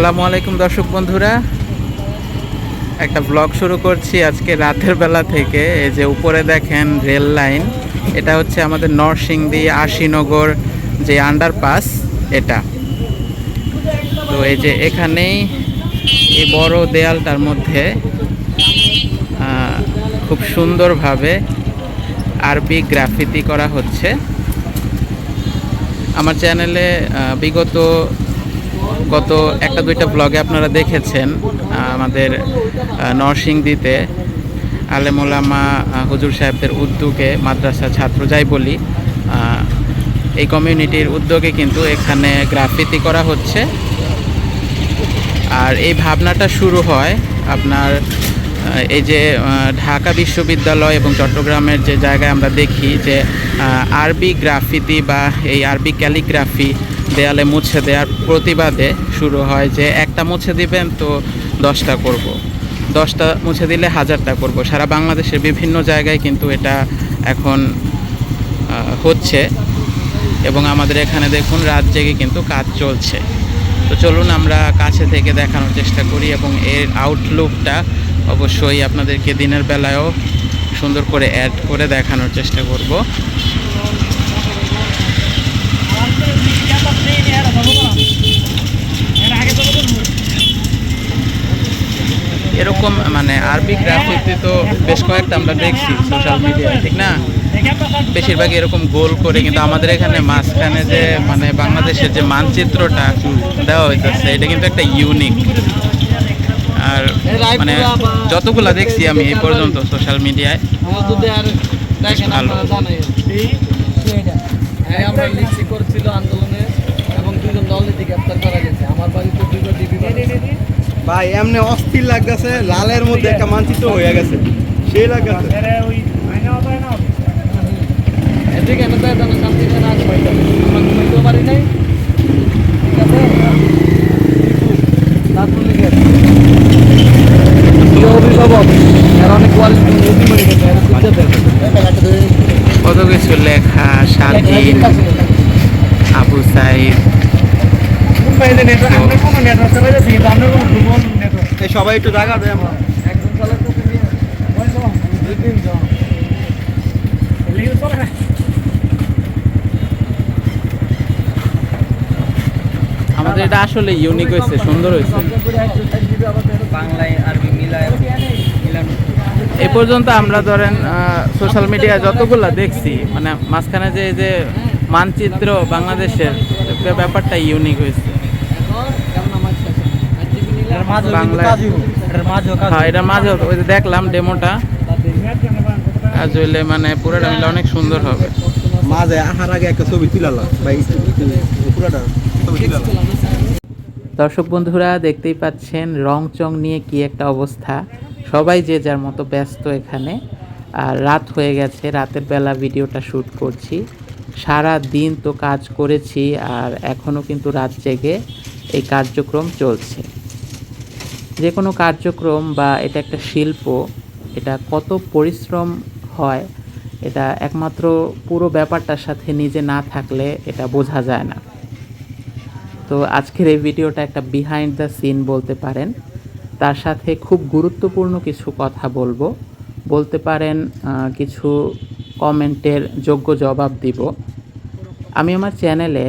আসসালামু আলাইকুম দর্শক বন্ধুরা। একটা ব্লগ শুরু করছি আজকে রাতের বেলা থেকে। এই যে উপরে দেখেন রেল লাইন এটা হচ্ছে আমাদের নরসিংদী আশিনগর যে আন্ডারপাস এটা। তো এই যে এখানেই এই বড় দেয়ালটার মধ্যে খুব সুন্দরভাবে আরবি গ্রাফিতি করা হচ্ছে। আমার চ্যানেলে বিগত গত একটা দুইটা ব্লগে আপনারা দেখেছেন আমাদের নরসিংদীতে আলেমোলামা হুজুর সাহেবদের উদ্যোগে মাদ্রাসা ছাত্র যাই বলি এই কমিউনিটির উদ্যোগে কিন্তু এখানে গ্রাফিতি করা হচ্ছে। আর এই ভাবনাটা শুরু হয় আপনার এই যে ঢাকা বিশ্ববিদ্যালয় এবং চট্টগ্রামের যে জায়গায় আমরা দেখি যে আরবি গ্রাফিতি বা এই আরবি ক্যালিগ্রাফি দেয়ালে মুছে দেওয়ার প্রতিবাদে শুরু হয় যে একটা মুছে দিবেন তো দশটা করব। দশটা মুছে দিলে হাজারটা করব। সারা বাংলাদেশের বিভিন্ন জায়গায় কিন্তু এটা এখন হচ্ছে এবং আমাদের এখানে দেখুন রাত জেগে কিন্তু কাজ চলছে তো চলুন আমরা কাছে থেকে দেখানোর চেষ্টা করি এবং এর আউটলুকটা অবশ্যই আপনাদেরকে দিনের বেলায়ও সুন্দর করে অ্যাড করে দেখানোর চেষ্টা করব এরকম মানে আরবি গ্রাফিতি তো বেশ কয়েকটা আমরা দেখছি সোশ্যাল মিডিয়ায় ঠিক না? বেশিরভাগই এরকম গোল করে কিন্তু আমাদের এখানে মাঝখানে যে মানে বাংলাদেশের যে মানচিত্রটা দেওয়া হইতেছে এটা কিন্তু একটা ইউনিক আর মানে যতগুলা দেখছি আমি এই পর্যন্ত সোশ্যাল মিডিয়ায় ভালো। হ্যাঁ, আমরা লিখছি করছিল আন্দোলনে এবং দুজন দলনীতি গ্রেপ্তার করা গেছে আমার বাড়িতে দুটো ডিবি ভাই এমনি অস্থির লাগতেছে লালের মধ্যে একটা মানচিত্র হয়ে গেছে। সেই লাগতেছে। এদিকে পারি নাই। ঠিক আছে? ছাত্রলীগের প্রিয় অভিভাবক এর অনেক কোয়ালিটি এই সবাই একটু জায়গা দেয় আমার। একজন চালাচ্ছে দুই তিনজন। আমাদের এটা আসলে ইউনিক হয়েছে সুন্দর হয়েছে। বাংলায় আরবি মিলায় এ পর্যন্ত আমরা ধরেন সোশ্যাল মিডিয়ায় যতগুলা দেখছি মানে মাঝখানে যে যে মানচিত্র বাংলাদেশের ব্যাপারটা ইউনিক হয়েছে। হ্যাঁ এটা মাঝে ওই যে দেখলাম ডেমোটা। কাজ হইলে মানে পুরোটা মিলে অনেক সুন্দর হবে। মাঝে আহার আগে একটা ছবি তুলালাম ভাই পুরাটা দর্শক বন্ধুরা দেখতেই পাচ্ছেন রং চং নিয়ে কি একটা অবস্থা। সবাই যে যার মতো ব্যস্ত এখানে। আর রাত হয়ে গেছে রাতের বেলা ভিডিওটা শ্যুট করছি। সারা দিন তো কাজ করেছি আর এখনও কিন্তু রাত জেগে এই কার্যক্রম চলছে। যে কোনো কার্যক্রম বা এটা একটা শিল্প, এটা কত পরিশ্রম হয়, এটা একমাত্র পুরো ব্যাপারটার সাথে নিজে না থাকলে এটা বোঝা যায় না। তো আজকের এই ভিডিওটা একটা বিহাইন্ড দ্য সিন বলতে পারেন। তার সাথে খুব গুরুত্বপূর্ণ কিছু কথা বলব। বলতে পারেন কিছু কমেন্টের যোগ্য জবাব দিব। আমি আমার চ্যানেলে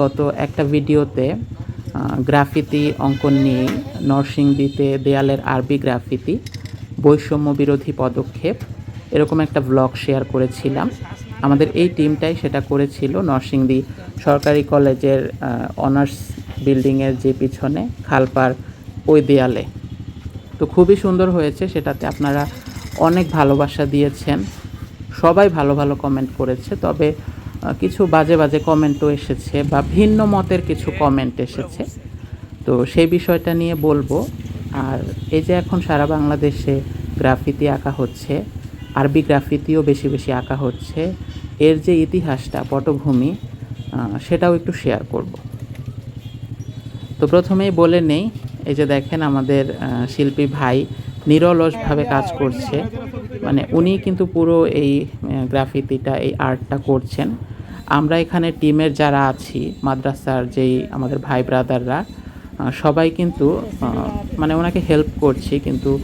গত একটা ভিডিওতে গ্রাফিতি অঙ্কন নিয়ে নরসিংদীতে দেয়ালের আরবি গ্রাফিতি, বৈষম্য বিরোধী পদক্ষেপ, এরকম একটা ব্লগ শেয়ার করেছিলাম। আমাদের এই টিমটাই সেটা করেছিল নরসিংদী সরকারি কলেজের অনার্স বিল্ডিংয়ের যে পিছনে খালপার ওই দেয়ালে। তো খুবই সুন্দর হয়েছে, সেটাতে আপনারা অনেক ভালোবাসা দিয়েছেন। সবাই ভালো ভালো কমেন্ট করেছে, তবে কিছু বাজে বাজে কমেন্টও এসেছে বা ভিন্ন মতের কিছু কমেন্ট এসেছে। তো সেই বিষয়টা নিয়ে বলব। আর এই যে এখন সারা বাংলাদেশে গ্রাফিতি আঁকা হচ্ছে, আরবি গ্রাফিতিও বেশি বেশি আঁকা হচ্ছে, এর যে ইতিহাসটা, পটভূমি সেটাও একটু শেয়ার করব। তো প্রথমেই বলে নেই, এই যে দেখেন আমাদের শিল্পী ভাই নিরলসভাবে কাজ করছে। মানে উনি কিন্তু পুরো এই গ্রাফিতিটা, এই আর্টটা করছেন। আমরা এখানে টিমের যারা আছি, মাদ্রাসার যেই আমাদের ভাই ব্রাদাররা সবাই কিন্তু মানে ওনাকে হেল্প করছি, কিন্তু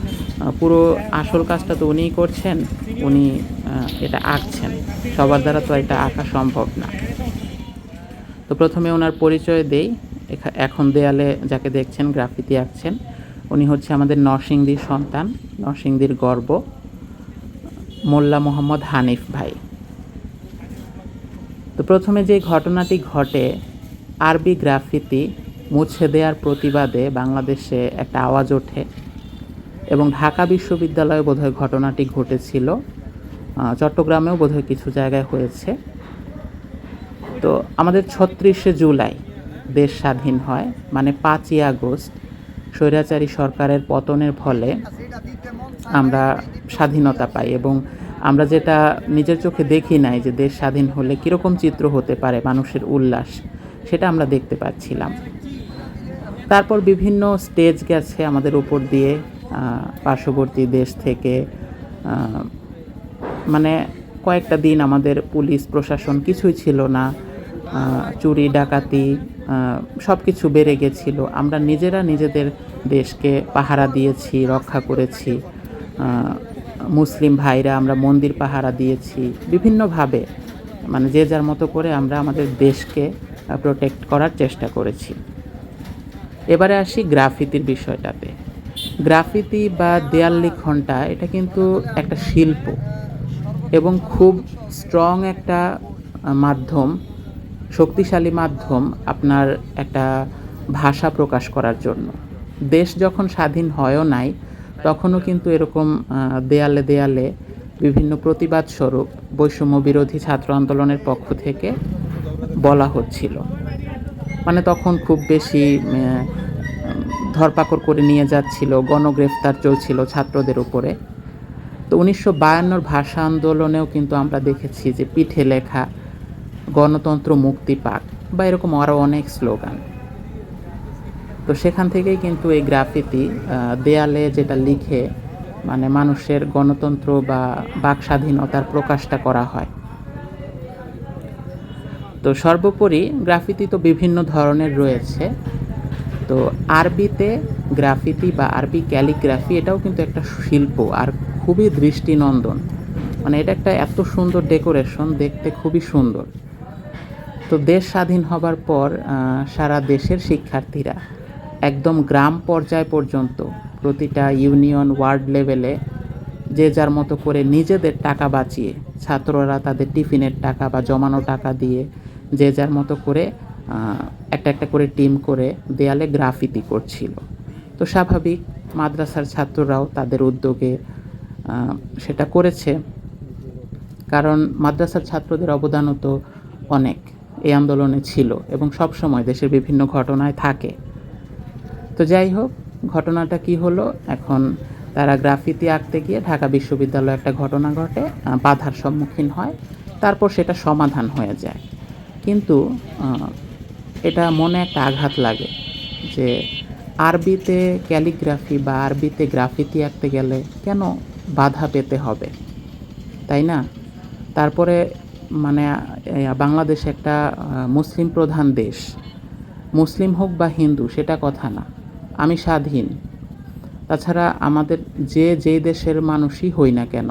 পুরো আসল কাজটা তো উনিই করছেন, উনি এটা আঁকছেন। সবার দ্বারা তো এটা আঁকা সম্ভব না। তো প্রথমে ওনার পরিচয় দেই। এখা- এখন দেয়ালে যাকে দেখছেন, গ্রাফিতি আঁকছেন। উনি হচ্ছে আমাদের নরসিংদীর সন্তান, নরসিংদীর গর্ব, মোল্লা মোহাম্মদ হানিফ ভাই। তো প্রথমে যে ঘটনাটি ঘটে, আরবি গ্রাফিতি মুছে দেওয়ার প্রতিবাদে বাংলাদেশে একটা আওয়াজ ওঠে এবং ঢাকা বিশ্ববিদ্যালয়ে বোধহয় ঘটনাটি ঘটেছিল। চট্টগ্রামেও বোধহয় কিছু জায়গায় হয়েছে। তো আমাদের ছত্রিশে জুলাই দেশ স্বাধীন হয় মানে পাঁচই আগস্ট, স্বৈরাচারী সরকারের পতনের ফলে আমরা স্বাধীনতা পাই এবং আমরা যেটা নিজের চোখে দেখি নাই যে দেশ স্বাধীন হলে কীরকম চিত্র হতে পারে মানুষের উল্লাস, সেটা আমরা দেখতে পাচ্ছিলাম। তারপর বিভিন্ন স্টেজ গেছে আমাদের উপর দিয়ে পার্শ্ববর্তী দেশ থেকে মানে কয়েকটা দিন আমাদের পুলিশ, প্রশাসন কিছুই ছিল না চুরি, ডাকাতি সব কিছু বেড়ে গেছিল। আমরা নিজেরা নিজেদের দেশকে পাহারা দিয়েছি, রক্ষা করেছি মুসলিম ভাইরা আমরা মন্দির পাহারা দিয়েছি বিভিন্নভাবে। মানে যে যার মতো করে আমরা আমাদের দেশকে প্রোটেক্ট করার চেষ্টা করেছি। এবারে আসি গ্রাফিতির বিষয়টাতে। গ্রাফিতি বা দেয়াল লিখনটা এটা কিন্তু একটা শিল্প এবং খুব স্ট্রং একটা মাধ্যম, শক্তিশালী মাধ্যম আপনার একটা ভাষা প্রকাশ করার জন্য। দেশ যখন স্বাধীন হয়ও নাই তখনও কিন্তু এরকম দেয়ালে দেয়ালে বিভিন্ন প্রতিবাদ স্বরূপ বৈষম্য বিরোধী ছাত্র আন্দোলনের পক্ষ থেকে বলা হচ্ছিল। মানে তখন খুব বেশি ধরপাকড় করে নিয়ে যাচ্ছিল, গণগ্রেফতার চলছিল ছাত্রদের উপরে। তো উনিশশো বায়ান্নর ভাষা আন্দোলনেও কিন্তু আমরা দেখেছি যে পিঠে লেখা গণতন্ত্র মুক্তি পাক বা এরকম আরও অনেক স্লোগান। তো সেখান থেকেই কিন্তু এই গ্রাফিতি দেয়ালে যেটা লিখে মানে মানুষের গণতন্ত্র বা বাক স্বাধীনতার প্রকাশটা করা হয়। তো সর্বোপরি গ্রাফিতি তো বিভিন্ন ধরনের রয়েছে। তো আরবিতে গ্রাফিতি বা আরবি ক্যালিগ্রাফি এটাও কিন্তু একটা শিল্প আর খুবই দৃষ্টিনন্দন। মানে এটা একটা এত সুন্দর ডেকোরেশন, দেখতে খুবই সুন্দর। তো দেশ স্বাধীন হবার পর সারা দেশের শিক্ষার্থীরা একদম গ্রাম পর্যায় পর্যন্ত প্রতিটা ইউনিয়ন, ওয়ার্ড লেভেলে যে যার মতো করে নিজেদের টাকা বাঁচিয়ে, ছাত্ররা তাদের টিফিনের টাকা বা জমানো টাকা দিয়ে যে যার মতো করে একটা একটা করে টিম করে দেয়ালে গ্রাফিতি করছিল। তো স্বাভাবিক মাদ্রাসার ছাত্ররাও তাদের উদ্যোগে সেটা করেছে। কারণ মাদ্রাসার ছাত্রদের অবদানও তো অনেক। এই আন্দোলনে ছিল এবং সব সময় দেশের বিভিন্ন ঘটনায় থাকে। তো যাই হোক, ঘটনাটা কি হলো? এখন তারা গ্রাফিতি আঁকতে গিয়ে ঢাকা বিশ্ববিদ্যালয়ে একটা ঘটনা ঘটে বাধার সম্মুখীন হয়, তারপর সেটা সমাধান হয়ে যায়। কিন্তু এটা মনে একটা আঘাত লাগে যে আরবিতে ক্যালিগ্রাফি বা আরবিতে গ্রাফিতি আঁকতে গেলে কেন বাধা পেতে হবে? তাই না? তারপরে মানে বাংলাদেশ একটা মুসলিম প্রধান দেশ। মুসলিম হোক বা হিন্দু, সেটা কথা না। আমি স্বাধীন। তাছাড়া আমাদের যে যে দেশের মানুষই হই না কেন,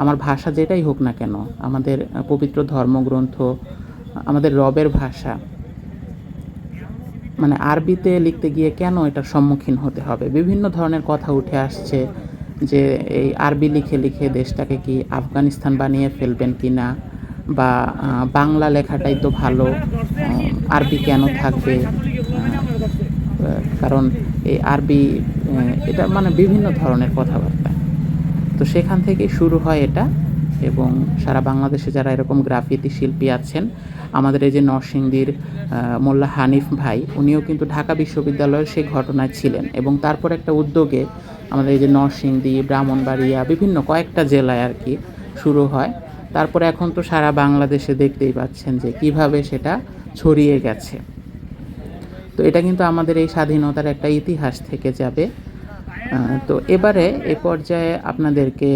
আমার ভাষা যেটাই হোক না কেন, আমাদের পবিত্র ধর্মগ্রন্থ, আমাদের রবের ভাষা মানে আরবিতে লিখতে গিয়ে কেন এটার সম্মুখীন হতে হবে? বিভিন্ন ধরনের কথা উঠে আসছে যে, এই আরবি লিখে লিখে দেশটাকে কি আফগানিস্তান বানিয়ে ফেলবেন কি না? বা বাংলা লেখাটাই তো ভালো আরবি কেন থাকবে? কারণ এই আরবি এটা মানে বিভিন্ন ধরনের কথাবার্তা। তো সেখান থেকেই শুরু হয় এটা এবং সারা বাংলাদেশে যারা এরকম গ্রাফিতি শিল্পী আছেন, আমাদের এই যে নরসিংদীর মোল্লা হানিফ ভাই, উনিও কিন্তু ঢাকা বিশ্ববিদ্যালয়ের সেই ঘটনায় ছিলেন এবং তারপর একটা উদ্যোগে আমাদের এই যে নরসিংদী, ব্রাহ্মণবাড়িয়া, বিভিন্ন কয়েকটা জেলায় আর কি শুরু হয়। তারপরে এখন তো সারা বাংলাদেশে দেখতেই পাচ্ছেন যে কীভাবে সেটা ছড়িয়ে গেছে। তো এটা কিন্তু আমাদের এই স্বাধীনতার একটা ইতিহাস থেকে যাবে। তো এবারে এ পর্যায়ে আপনাদেরকে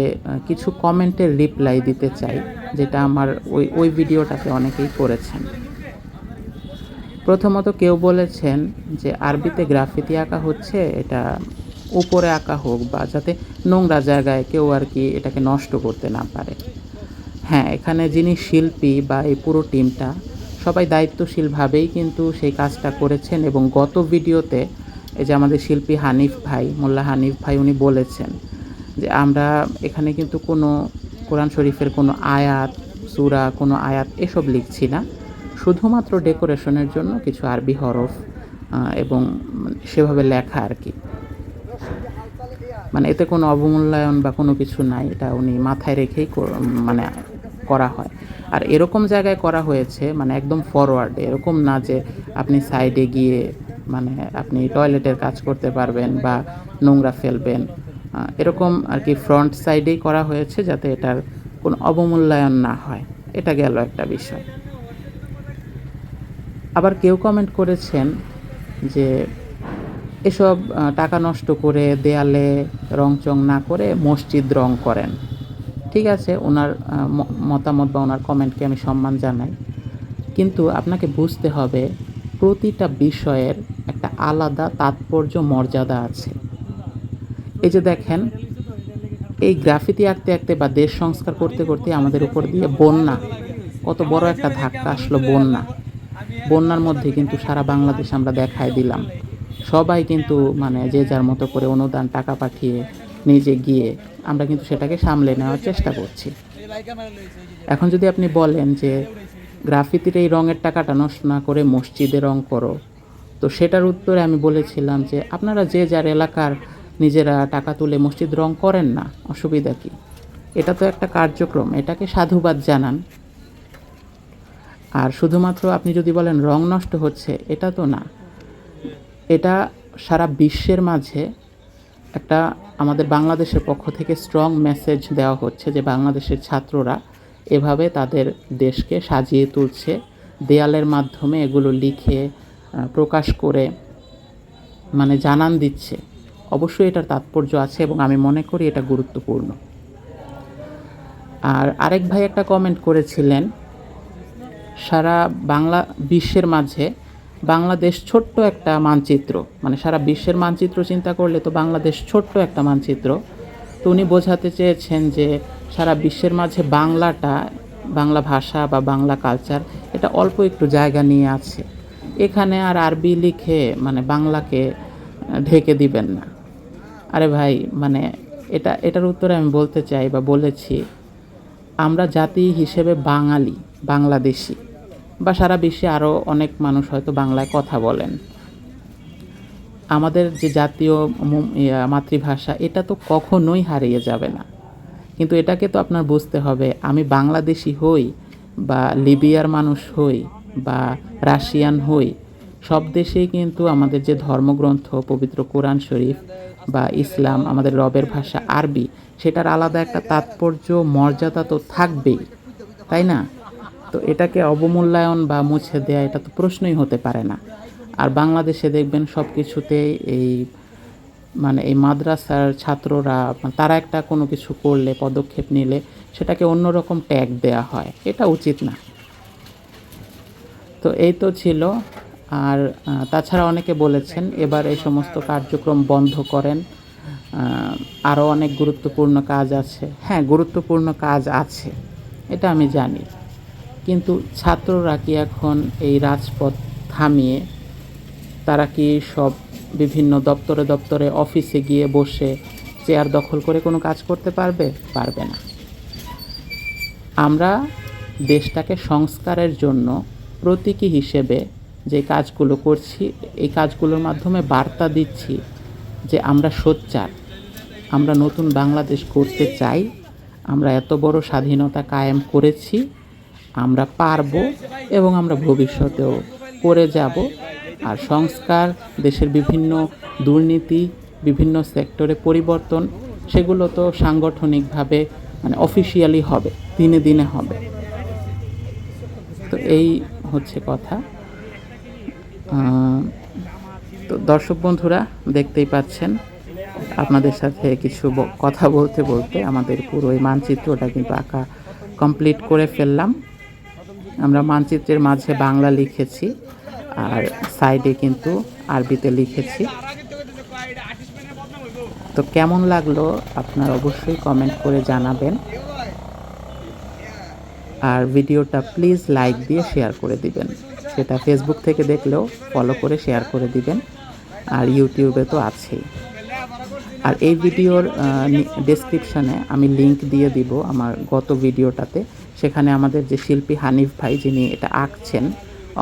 কিছু কমেন্টের রিপ্লাই দিতে চাই, যেটা আমার ওই ওই ভিডিওটাতে অনেকেই করেছেন। প্রথমত কেউ বলেছেন যে আরবিতে গ্রাফিতি আঁকা হচ্ছে, এটা উপরে আঁকা হোক বা যাতে নোংরা জায়গায় কেউ আর কি এটাকে নষ্ট করতে না পারে। হ্যাঁ এখানে যিনি শিল্পী বা এই পুরো টিমটা সবাই দায়িত্বশীলভাবেই কিন্তু সেই কাজটা করেছেন এবং গত ভিডিওতে এই যে আমাদের শিল্পী হানিফ ভাই, মোল্লা হানিফ ভাই উনি বলেছেন যে আমরা এখানে কিন্তু কোনো কোরআন শরীফের কোনো আয়াত, সুরা, কোনো আয়াত এসব লিখছি না। শুধুমাত্র ডেকোরেশনের জন্য কিছু আরবি হরফ এবং সেভাবে লেখা আর কি। মানে এতে কোনো অবমূল্যায়ন বা কোনো কিছু নাই, এটা উনি মাথায় রেখেই মানে করা হয়। আর এরকম জায়গায় করা হয়েছে মানে একদম ফরওয়ার্ড এরকম না যে আপনি সাইডে গিয়ে মানে আপনি টয়লেটের কাজ করতে পারবেন বা নোংরা ফেলবেন। এরকম আর কি ফ্রন্ট সাইডেই করা হয়েছে যাতে এটার কোনো অবমূল্যায়ন না হয়। এটা গেল একটা বিষয়। আবার কেউ কমেন্ট করেছেন যে এসব টাকা নষ্ট করে দেয়ালে রং চং না করে মসজিদ রং করেন। ঠিক আছে, ওনার মতামত বা ওনার কমেন্টকে আমি সম্মান জানাই। কিন্তু আপনাকে বুঝতে হবে, প্রতিটা বিষয়ের একটা আলাদা তাৎপর্য, মর্যাদা আছে। এই যে দেখেন, এই গ্রাফিতি আঁকতে আঁকতে বা দেশ সংস্কার করতে করতে আমাদের উপর দিয়ে বন্যা, কত বড় একটা ধাক্কা আসলো বন্যা। বন্যার মধ্যে কিন্তু সারা বাংলাদেশ আমরা দেখায় দিলাম। সবাই কিন্তু মানে যে যার মতো করে অনুদান, টাকা পাঠিয়ে নিজে গিয়ে আমরা কিন্তু সেটাকে সামলে নেওয়ার চেষ্টা করছি। এখন যদি আপনি বলেন যে গ্রাফিতির এই রঙের টাকাটা নষ্ট না করে মসজিদে রং করো, তো সেটার উত্তরে আমি বলেছিলাম যে আপনারা যে যার এলাকার নিজেরা টাকা তুলে মসজিদ রং করেন না, অসুবিধা কি? এটা তো একটা কার্যক্রম, এটাকে সাধুবাদ জানান। আর শুধুমাত্র আপনি যদি বলেন রং নষ্ট হচ্ছে, এটা তো না। এটা সারা বিশ্বের মাঝে একটা আমাদের বাংলাদেশের পক্ষ থেকে স্ট্রং মেসেজ দেওয়া হচ্ছে যে বাংলাদেশের ছাত্ররা এভাবে তাদের দেশকে সাজিয়ে তুলছে। দেয়ালের মাধ্যমে এগুলো লিখে প্রকাশ করে মানে জানান দিচ্ছে। অবশ্যই এটার তাৎপর্য আছে এবং আমি মনে করি এটা গুরুত্বপূর্ণ। আর আরেক ভাই একটা কমেন্ট করেছিলেন, সারা বাংলা, বিশ্বের মাঝে বাংলাদেশ ছোট্ট একটা মানচিত্র। মানে সারা বিশ্বের মানচিত্র চিন্তা করলে তো বাংলাদেশ ছোট্ট একটা মানচিত্র। তো উনি বোঝাতে চেয়েছেন যে সারা বিশ্বের মাঝে বাংলাটা, বাংলা ভাষা বা বাংলা কালচার এটা অল্প একটু জায়গা নিয়ে আছে। এখানে আর আরবি লিখে মানে বাংলাকে ঢেকে দিবেন না। আরে ভাই মানে এটা, এটার উত্তরে আমি বলতে চাই বা বলেছি, আমরা জাতি হিসেবে বাঙালি, বাংলাদেশি। বা সারা বিশ্বে আরও অনেক মানুষ হয়তো বাংলায় কথা বলেন। আমাদের যে জাতীয় মাতৃভাষা, এটা তো কখনোই হারিয়ে যাবে না। কিন্তু এটাকে তো আপনার বুঝতে হবে, আমি বাংলাদেশি হই বা লিবিয়ার মানুষ হই বা রাশিয়ান হই, সব দেশেই কিন্তু আমাদের যে ধর্মগ্রন্থ, পবিত্র কোরআন শরীফ বা ইসলাম, আমাদের রবের ভাষা আরবি, সেটার আলাদা একটা তাৎপর্য, মর্যাদা তো থাকবেই, তাই না? তো এটাকে অবমূল্যায়ন বা মুছে দেয়া, এটা তো প্রশ্নই হতে পারে না। আর বাংলাদেশে দেখবেন সব কিছুতেই এই মানে এই মাদ্রাসার ছাত্ররা তারা একটা কোনো কিছু করলে, পদক্ষেপ নিলে, সেটাকে অন্যরকম ট্যাগ দেয়া হয়। এটা উচিত না। তো এই তো ছিল। আর তাছাড়া অনেকে বলেছেন, এবার এই সমস্ত কার্যক্রম বন্ধ করেন। আরও অনেক গুরুত্বপূর্ণ কাজ আছে। হ্যাঁ গুরুত্বপূর্ণ কাজ আছে। এটা আমি জানি। কিন্তু ছাত্ররা কি এখন এই রাজপথ থামিয়ে তারা কি সব বিভিন্ন দপ্তরে দপ্তরে অফিসে গিয়ে বসে চেয়ার দখল করে কোনো কাজ করতে পারবে? পারবে না। আমরা দেশটাকে সংস্কারের জন্য প্রতীকী হিসেবে যে কাজগুলো করছি, এই কাজগুলোর মাধ্যমে বার্তা দিচ্ছি যে আমরা সোচ্চার, আমরা নতুন বাংলাদেশ করতে চাই, আমরা এত বড় স্বাধীনতা কায়েম করেছি আমরা পারব এবং আমরা ভবিষ্যতেও করে যাব। আর সংস্কার, দেশের বিভিন্ন দুর্নীতি, বিভিন্ন সেক্টরে পরিবর্তন, সেগুলো তো সাংগঠনিকভাবে মানে অফিসিয়ালি হবে, দিনে দিনে হবে। তো এই হচ্ছে কথা। তো দর্শক বন্ধুরা, দেখতেই পাচ্ছেন, আপনাদের সাথে কিছু কথা বলতে বলতে আমাদের পুরো এই মানচিত্রটা কিন্তু আঁকা কমপ্লিট করে ফেললাম। আমরা মানচিত্রের মাঝে বাংলা লিখেছি, আর সাইডে কিন্তু আরবিতে লিখেছি। তো কেমন লাগল আপনার অবশ্যই কমেন্ট করে জানাবেন। আর ভিডিওটা প্লিজ লাইক দিয়ে শেয়ার করে দিবেন। সেটা ফেসবুক থেকে দেখলেও ফলো করে শেয়ার করে দিবেন। আর ইউটিউবে তো আছেই। আর এই ভিডিওর ডেসক্রিপশনে আমি লিংক দিয়ে দিব আমার গত ভিডিওটাতে। সেখানে আমাদের যে শিল্পী হানিফ ভাই যিনি এটা আঁকছেন,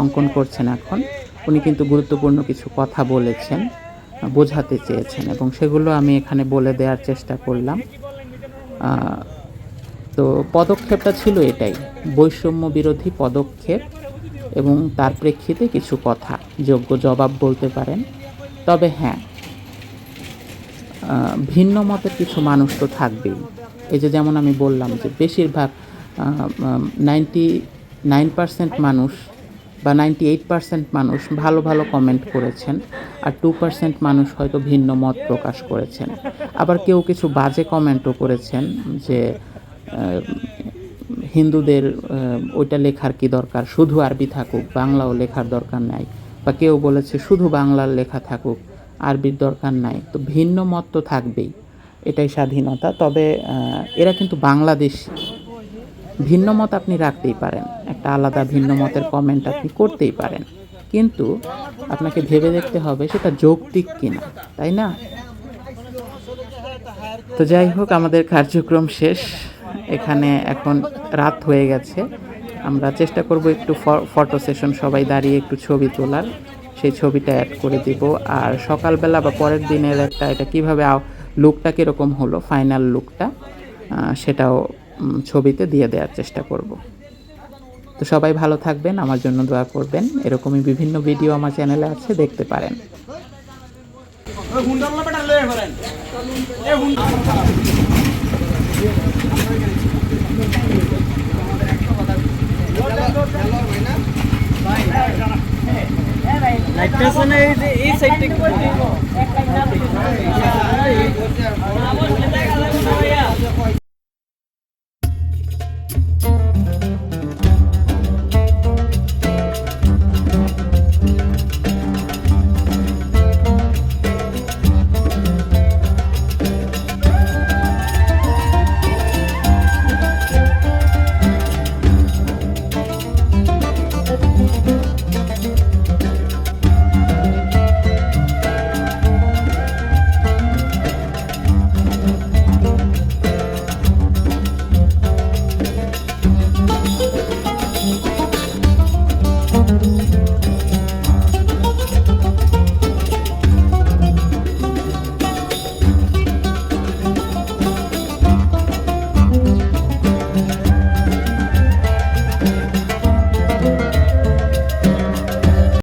অঙ্কন করছেন এখন, উনি কিন্তু গুরুত্বপূর্ণ কিছু কথা বলেছেন, বোঝাতে চেয়েছেন এবং সেগুলো আমি এখানে বলে দেওয়ার চেষ্টা করলাম। তো পদক্ষেপটা ছিল এটাই, বৈষম্য বিরোধী পদক্ষেপ এবং তার প্রেক্ষিতে কিছু কথা, যোগ্য জবাব বলতে পারেন। তবে হ্যাঁ ভিন্ন মতের কিছু মানুষ তো থাকবেই। এই যে যেমন আমি বললাম যে বেশিরভাগ নাইনটি নাইন পার্সেন্ট মানুষ বা নাইনটি এইট পার্সেন্ট মানুষ ভালো ভালো কমেন্ট করেছেন আর টু পার্সেন্ট মানুষ হয়তো ভিন্ন মত প্রকাশ করেছেন। আবার কেউ কিছু বাজে কমেন্টও করেছেন যে হিন্দুদের ওইটা লেখার কি দরকার? শুধু আরবি থাকুক, বাংলাও লেখার দরকার নাই। বা কেউ বলেছে শুধু বাংলার লেখা থাকুক আরবির দরকার নাই। তো ভিন্ন মত তো থাকবেই, এটাই স্বাধীনতা। তবে এরা কিন্তু বাংলাদেশ। ভিন্ন মত আপনি রাখতেই পারেন। একটা আলাদা ভিন্ন মতের কমেন্ট আপনি করতেই পারেন। কিন্তু আপনাকে ভেবে দেখতে হবে সেটা যৌক্তিক কিনা, তাই না? তো যাই হোক, আমাদের কার্যক্রম শেষ। এখানে এখন রাত হয়ে গেছে। আমরা চেষ্টা করব একটু ফটো সেশন সবাই দাঁড়িয়ে একটু ছবি তোলার। সেই ছবিটা অ্যাড করে দিব। আর সকালবেলা বা পরের দিনের একটা এটা কীভাবে লুকটা কীরকম হলো ফাইনাল লুকটা সেটাও ছবিতে দিয়ে দেওয়ার চেষ্টা করব। তো সবাই ভালো থাকবেন, আমার জন্য দোয়া করবেন। এরকমই বিভিন্ন ভিডিও আমার চ্যানেলে আছে, দেখতে পারেন। যে এই সাইডটা